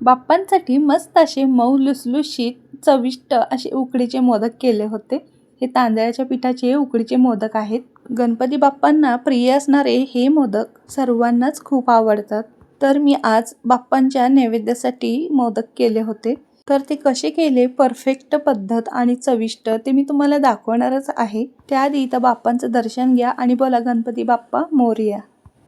बाप्पांसाठी मस्त असे मऊ लुसलुशीत चविष्ट असे उकडीचे मोदक केले होते. हे तांदळाच्या पिठाचे उकडीचे मोदक आहेत. गणपती बाप्पांना प्रिय असणारे हे मोदक सर्वांनाच खूप आवडतात. तर मी आज बाप्पांच्या नैवेद्यासाठी मोदक केले होते. तर ते कसे केले? परफेक्ट पद्धत आणि चविष्ट ते मी तुम्हाला दाखवणारच आहे. त्याआधी तर बाप्पांचं दर्शन घ्या आणि बोला गणपती बाप्पा मोरया.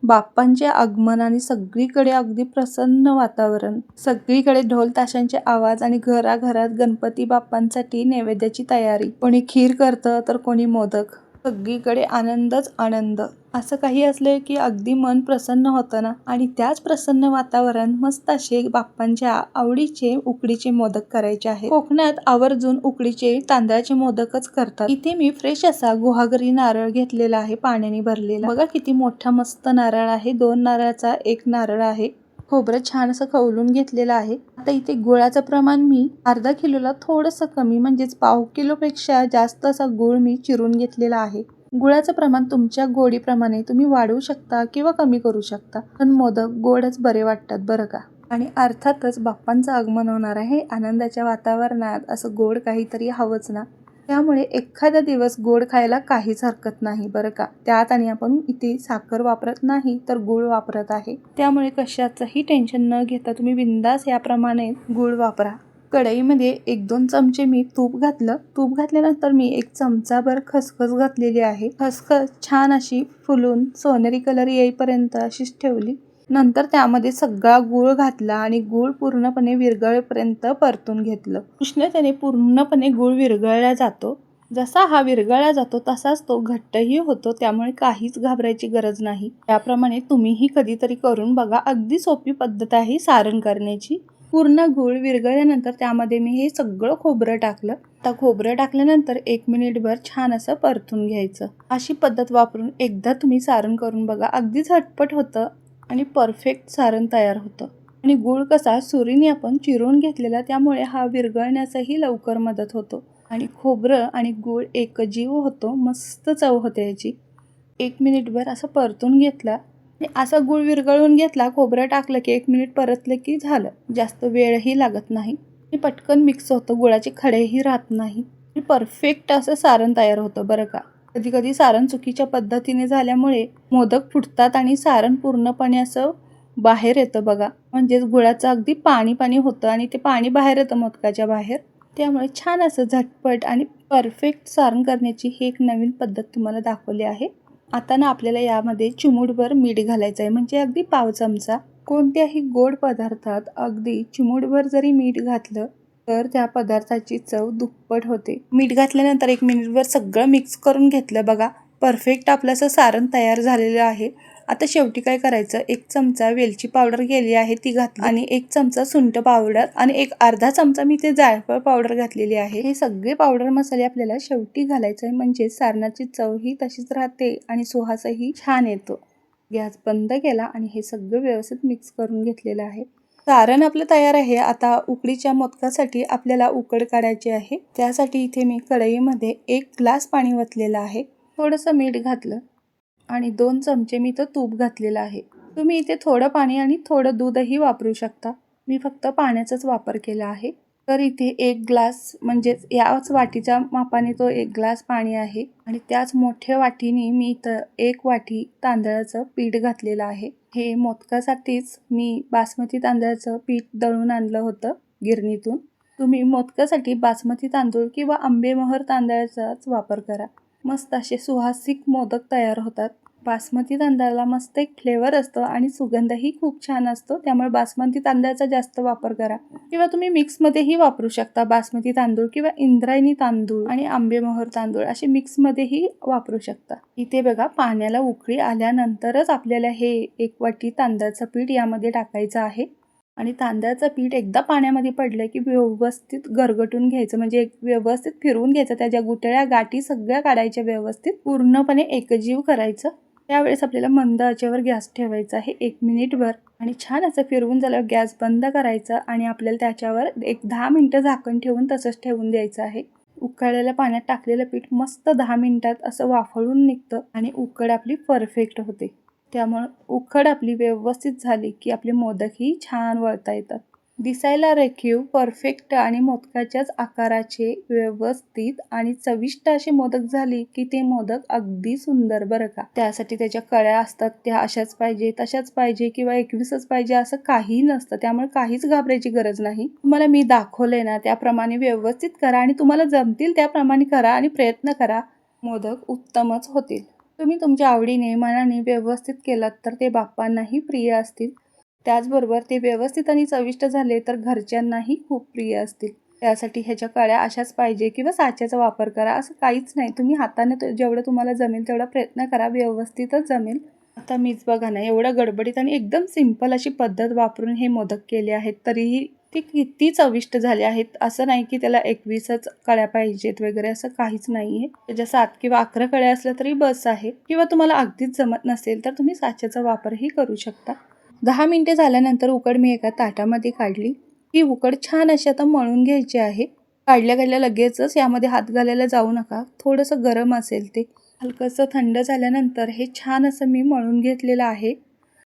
बाप्पांचे आगमन आणि सगळीकडे अगदी प्रसन्न वातावरण. सगळीकडे ढोल ताशांचे आवाज आणि घराघरात गणपती बाप्पांसाठी नैवेद्याची तयारी. कोणी खीर करतं तर कोणी मोदक. सगळीकडे आनंदच आनंद. असं काही असलं की अगदी मन प्रसन्न होतं ना. आणि त्याच प्रसन्न वातावरण मस्त असे बाप्पांच्या आवडीचे उकडीचे मोदक करायचे आहे कोकणात आवर्जून उकडीचे तांदळाचे मोदकच करतात. इथे मी फ्रेश असा गुहागरी नारळ घेतलेला आहे पाण्याने भरलेला. बघा किती मोठा मस्त नारळ आहे. दोन नारळाचा एक नारळ आहे. खोबरं छान असं खवलून घेतलेलं आहे. आता इथे गुळाचं प्रमाण मी अर्धा किलोला थोडंसं कमी म्हणजेच पाव किलोपेक्षा जास्त असा गुळ मी चिरून घेतलेला आहे. गुळाचं प्रमाण तुमच्या गोडीप्रमाणे तुम्ही वाढवू शकता किंवा कमी करू शकता. पण मोदक गोडच बरे वाटतात बरं का? आणि अर्थातच बाप्पांचं आगमन होणार आहे आनंदाच्या वातावरणात असं गोड काहीतरी हवंच ना? त्यामुळे एखादा दिवस गोड खायला काहीच हरकत नाही बरं का? त्यात आणि आपण इथे साखर वापरत नाही तर गुळ वापरत आहे. त्यामुळे कशाचंही टेन्शन न घेता तुम्ही बिंदास याप्रमाणे गुळ वापरा. कढईमध्ये एक दोन चमचे मी तूप घातलं. तूप घातल्यानंतर मी एक चमचाभर खसखस घातलेली आहे. खसखस छान अशी फुलून सोनेरी कलर येईपर्यंत अशीच ठेवली. नंतर त्यामध्ये सगळा गूळ घातला आणि गूळ पूर्णपणे विरघळेपर्यंत परतून घेतलं. उष्णतेने पूर्णपणे गूळ विरघळला जातो. जसा हा विरघळला जातो तसाच तो घट्टही होतो. त्यामुळे काहीच घाबरायची गरज नाही. त्याप्रमाणे तुम्हीही कधीतरी करून बघा. अगदी सोपी पद्धत आहे सारण करण्याची. पूर्ण गूळ विरघळल्यानंतर त्यामध्ये मी हे सगळं खोबरं टाकलं. आता खोबरं टाकल्यानंतर एक मिनिटभर छान असं परतून घ्यायचं. अशी पद्धत वापरून एकदा तुम्ही सारण करून बघा. अगदी झटपट होतं आणि परफेक्ट सारण तयार होतं. आणि गूळ कसा सुरीने आपण चिरून घेतलेला त्यामुळे हा विरघळण्यासही लवकर मदत होतो. आणि खोबरं आणि गूळ एकजीव होतो. मस्त चव होते याची. एक मिनिटभर असं परतून घेतला. असा गूळ विरघळून घेतला खोबरं टाकलं की एक मिनिट परतलं की झालं. जास्त वेळही लागत नाही. मी पटकन मिक्स होतं. गुळाचे खडेही राहत नाही. परफेक्ट असं सारण तयार होतं बरं का. कधी कधी सारण चुकीच्या पद्धतीने झाल्यामुळे मोदक फुटतात आणि सारण पूर्णपणे असं बाहेर येतं बघा. म्हणजेच गुळाचं अगदी पाणी पाणी होतं आणि ते पाणी बाहेर येतं मोदकाच्या बाहेर. त्यामुळे छान असं झटपट आणि परफेक्ट सारण करण्याची ही एक नवीन पद्धत तुम्हाला दाखवली आहे. आता ना आपल्याला यामध्ये चिमूटभर मीठ घालायचं आहे. म्हणजे अगदी पाव चमचा. कोणत्याही गोड पदार्थात अगदी चिमूटभर जरी मीठ घातलं तर त्या पदार्थाची चव दुप्पट होते. मीठ घातल्यानंतर एक मिनिटभर सगळं मिक्स करून घेतलं बघा. परफेक्ट आपलं असं सारण तयार झालेलं आहे. आता शेवटी काय करायचं? एक चमचा वेलची पावडर गेली आहे ती घातली. आणि एक चमचा सुंट पावडर आणि एक अर्धा चमचा मी ते जायफळ पावडर घातलेली आहे. हे सगळे पावडर मसाले आपल्याला शेवटी घालायचे आहे म्हणजे सारणाची चव ही तशीच राहते आणि सुहासही छान येतो. गॅस बंद केला आणि हे सगळं व्यवस्थित मिक्स करून घेतलेलं आहे. सारण आपलं तयार आहे. आता उकडीच्या मोदकासाठी आपल्याला उकड काढायची आहे. त्यासाठी इथे मी कढईमध्ये एक ग्लास पाणी वतलेलं आहे. थोडंसं मीठ घातलं. आणि दोन चमचे मी इथं तूप घातलेलं आहे. तुम्ही इथे थोडं पाणी आणि थोडं दूधही वापरू शकता. मी फक्त पाण्याचाच वापर केला आहे. तर इथे एक ग्लास म्हणजेच याच वाटीच्या मापाने तो एक ग्लास पाणी आहे. आणि त्याच मोठ्या वाटीने मी इथं एक वाटी तांदळाचं पीठ घातलेलं आहे. हे मोदकासाठीच मी बासमती तांदळाचं पीठ दळून आणलं होतं गिरणीतून. तुम्ही मोदकासाठी बासमती तांदूळ किंवा आंबेमोहर तांदळाचाच वापर करा. मस्त असे सुहासिक मोदक तयार होतात. बासमती तांदळाला मस्त एक फ्लेवर असतो आणि सुगंधही खूप छान असतो. त्यामुळे बासमती तांदळाचा जास्त वापर करा. किंवा तुम्ही मिक्समध्येही वापरू शकता बासमती तांदूळ किंवा इंद्रायणी तांदूळ आणि आंबेमोहर तांदूळ असे मिक्समध्येही वापरू शकता. इथे बघा पाण्याला उकळी आल्यानंतरच आपल्याला हे एक वाटी तांदळाचं पीठ यामध्ये टाकायचं आहे. आणि तांदळाचं पीठ एकदा पाण्यामध्ये पडलं की व्यवस्थित गरगटून घ्यायचं. म्हणजे एक व्यवस्थित फिरवून घ्यायचं. त्याच्या गुटळ्या गाठी सगळ्या काढायच्या व्यवस्थित. पूर्णपणे एकजीव करायचं. त्यावेळेस आपल्याला मंद आचेवर गॅस ठेवायचा आहे. एक मिनिटभर. आणि छान असं फिरवून झाल्यावर गॅस बंद करायचा आणि आपल्याला त्याच्यावर एक दहा मिनटं झाकण ठेवून तसंच ठेवून द्यायचं आहे. उकळलेल्या पाण्यात टाकलेलं पीठ मस्त दहा मिनिटात असं वाफळून निघतं आणि उकड आपली परफेक्ट होते. त्यामुळं उकड आपली व्यवस्थित झाली की आपले मोदकही छान वळता येतात. दिसायला रेखीव परफेक्ट आणि मोदकाच्याच आकाराचे व्यवस्थित आणि चविष्ट असे मोदक झाले की ते मोदक अगदी सुंदर बरं का. त्यासाठी त्याच्या कळ्या असतात त्या अशाच पाहिजे तशाच पाहिजे किंवा एकवीसच पाहिजे असं काही नसतं. त्यामुळे काहीच घाबरायची गरज नाही. तुम्हाला मी दाखवले ना त्याप्रमाणे व्यवस्थित करा आणि तुम्हाला जमतील त्याप्रमाणे करा आणि प्रयत्न करा. मोदक उत्तमच होतील. तुम्ही तुमच्या आवडीने मनाने व्यवस्थित केलात तर ते बाप्पांनाही प्रिय असतील. त्याचबरोबर ते व्यवस्थित आणि चविष्ट झाले तर घरच्यांनाही खूप प्रिय असतील. त्यासाठी ह्याच्या कळ्या अशाच पाहिजे किंवा साच्याचा वापर करा असं काहीच नाही. तुम्ही हाताने जेवढं तुम्हाला जमेल तेवढा प्रयत्न करा व्यवस्थितच जमेल. आता मीच बघा ना एवढं गडबडीत आणि एकदम सिंपल अशी पद्धत वापरून हे मोदक केले आहेत तरीही ते किती चविष्ट झाले आहेत. असं नाही की त्याला एकवीसच कळ्या पाहिजेत वगैरे असं काहीच नाही आहे त्याच्या सात किंवा अकरा कळ्या असल्या तरी बस आहे किंवा तुम्हाला अगदीच जमत नसेल तर तुम्ही साच्याचा वापरही करू शकता. दहा मिनिटे झाल्यानंतर उकड मी एका ताटामध्ये काढली. ही उकड छान अशी आता मळून घ्यायची आहे. काढल्या काढल्या लगेचच यामध्ये हात घालायला जाऊ नका. थोडंसं गरम असेल ते. हलकंसं थंड झाल्यानंतर हे छान असं मी मळून घेतलेलं आहे.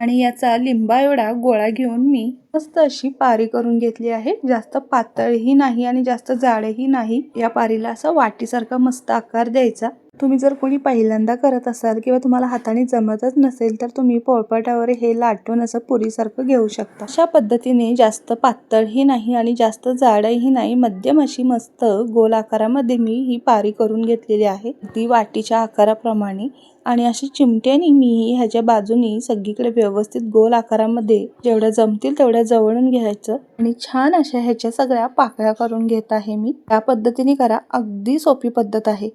आणि याचा लिंबा एवढा गोळा घेऊन मी मस्त अशी पारी करून घेतली आहे. जास्त पातळही नाही आणि जास्त जाडही नाही. या पारीला असं वाटीसारखा मस्त आकार द्यायचा. तुम्ही जर कोणी पहिल्यांदा करत असाल किंवा तुम्हाला हाताने जमतच नसेल तर तुम्ही पोळपाटावर हे लाटून असं पुरीसारखं घेऊ शकता. अशा पद्धतीने जास्त पातळही नाही आणि जास्त जाडही नाही मध्यम अशी मस्त गोल आकारामध्ये मी ही पारी करून घेतलेली आहे. ती वाटीच्या आकाराप्रमाणे. आणि अशी चिमट्यानी मी ह्याच्या बाजूनी सगळीकडे व्यवस्थित गोल आकारामध्ये जेवढ्या जमतील तेवढ्या जवळून घ्यायचं. आणि छान अशा ह्याच्या सगळ्या पाकळ्या करून घेत आहे मी. त्या पद्धतीने करा. अगदी सोपी पद्धत आहे.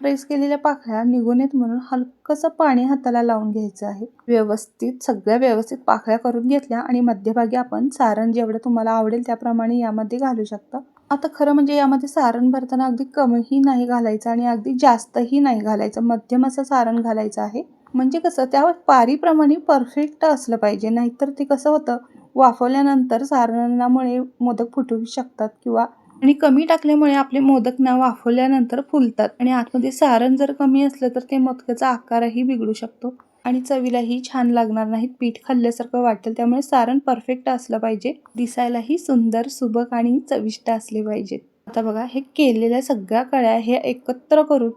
प्रेस केलेल्या पाकळ्या निघून येत म्हणून हलकंसं पाणी हाताला लावून घ्यायचं आहे. व्यवस्थित सगळ्या व्यवस्थित पाकळ्या करून घेतल्या आणि मध्यभागी आपण सारण जेवढं तुम्हाला आवडेल त्याप्रमाणे यामध्ये घालू शकता. आता खरं म्हणजे यामध्ये सारण भरताना अगदी कमीही नाही घालायचं आणि अगदी जास्तही नाही घालायचं. मध्यम असं सारण घालायचं आहे. म्हणजे कसं त्या पारीप्रमाणे परफेक्ट असलं पाहिजे. नाहीतर ते कसं होतं वाफवल्यानंतर सारणामुळे मोदक फुटू शकतात किंवा आणि कमी टाकल्यामुळे आपले मोदक ना वाफवल्यानंतर फुलतात आणि आतमध्ये सारण जर कमी असलं तर ते मोदकाचा आकारही बिघडू शकतो. आणि चवीलाही छान लागणार नाहीत. पीठ खाल्ल्यासारखं वाटेल. त्यामुळे सारण परफेक्ट असलं पाहिजे. दिसायलाही सुंदर सुबक आणि चविष्ट असले पाहिजेत. आता बघा हे केलेल्या सगळ्या कळ्या हे एकत्र करून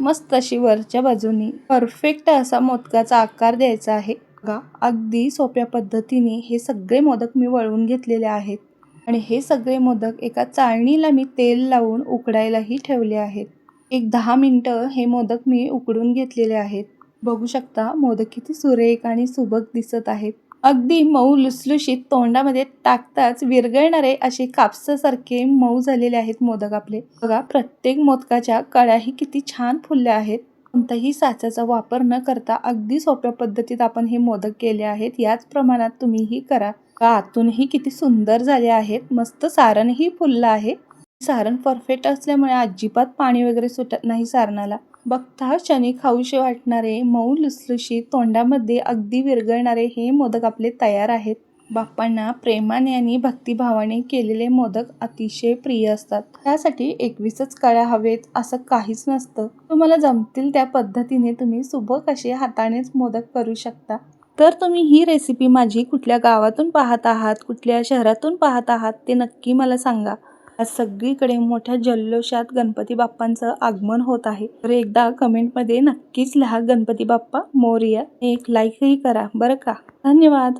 मस्त अशी वरच्या बाजूनी परफेक्ट असा मोदकाचा आकार द्यायचा आहे. बघा अगदी सोप्या पद्धतीने हे सगळे मोदक मी वळवून घेतलेले आहेत. आणि हे सगळे मोदक एका चाळणीला मी तेल लावून उकडायलाही ठेवले आहेत. एक दहा मिनटं हे मोदक मी उकडून घेतलेले आहेत. बघू शकता मोदक किती सुरेख आणि सुबक दिसत आहेत. अगदी मऊ लुसलुशीत तोंडामध्ये टाकताच विरघळणारे असे कापसासारखे मऊ झालेले आहेत मोदक आपले. बघा प्रत्येक मोदकाच्या कळ्याही किती छान फुलल्या आहेत. कोणताही साच्याचा वापर न करता अगदी सोप्या पद्धतीत आपण हे मोदक केले आहेत. याच प्रमाणात तुम्हीही करा. का आतूनही किती सुंदर झाले आहेत. मस्त सारणही फुललं आहे. सारण परफेक्ट असल्यामुळे अजिबात पाणी वगैरे सुटत नाही सारणाला. बघता क्षणी खाऊशी वाटणारे मऊ लुसलुशीत तोंडामध्ये अगदी विरघळणारे हे मोदक आपले तयार आहेत. बाप्पांना प्रेमाने आणि भक्तिभावाने केलेले मोदक अतिशय प्रिय असतात. त्यासाठी एकवीसच कळ्या हवेत असं काहीच नसतं. तुम्हाला जमतील त्या पद्धतीने तुम्ही सुबक असे हातानेच मोदक करू शकता? तर तुम्ही ही रेसिपी माझी कुठल्या गावातून पाहत आहात कुठल्या शहरातून पाहत आहात ते नक्की मला सांगा. आज सगळीकडे मोठ्या जल्लोषात गणपती बाप्पांचं आगमन होत आहे. तर एकदा कमेंटमध्ये नक्कीच लिहा गणपती बाप्पा मोरिया. एक लाईकही करा. बरं का? धन्यवाद.